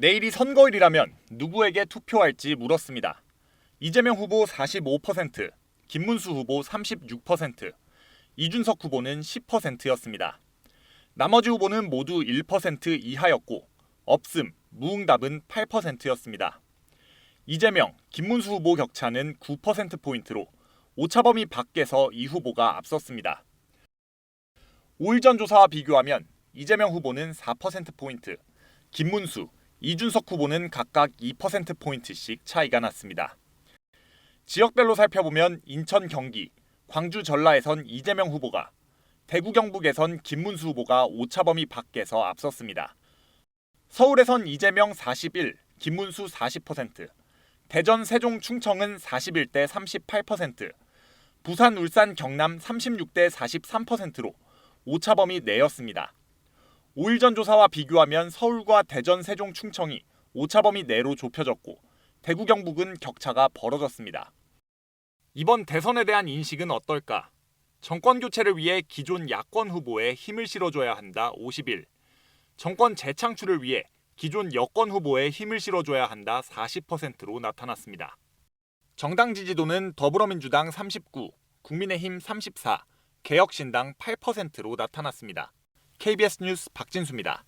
내일이 선거일이라면 누구에게 투표할지 물었습니다. 이재명 후보 45%, 김문수 후보 36%, 이준석 후보는 10%였습니다. 나머지 후보는 모두 1% 이하였고 없음, 무응답은 8%였습니다. 이재명, 김문수 후보 격차는 9%포인트로 오차범위 밖에서 이 후보가 앞섰습니다. 5일 전 조사와 비교하면 이재명 후보는 4%포인트, 김문수, 이준석 후보는 각각 2%포인트씩 차이가 났습니다. 지역별로 살펴보면 인천 경기, 광주 전라에선 이재명 후보가, 대구 경북에선 김문수 후보가 오차범위 밖에서 앞섰습니다. 서울에선 이재명 41, 김문수 40%, 대전 세종 충청은 41대 38%, 부산 울산 경남 36대 43%로 오차범위 내였습니다. 5일 전 조사와 비교하면 서울과 대전 세종 충청이 오차범위 내로 좁혀졌고 대구 경북은 격차가 벌어졌습니다. 이번 대선에 대한 인식은 어떨까? 정권 교체를 위해 기존 야권 후보에 힘을 실어줘야 한다 51. 정권 재창출을 위해 기존 여권 후보에 힘을 실어줘야 한다 40%로 나타났습니다. 정당 지지도는 더불어민주당 39, 국민의힘 34, 개혁신당 8%로 나타났습니다. KBS 뉴스 박진수입니다.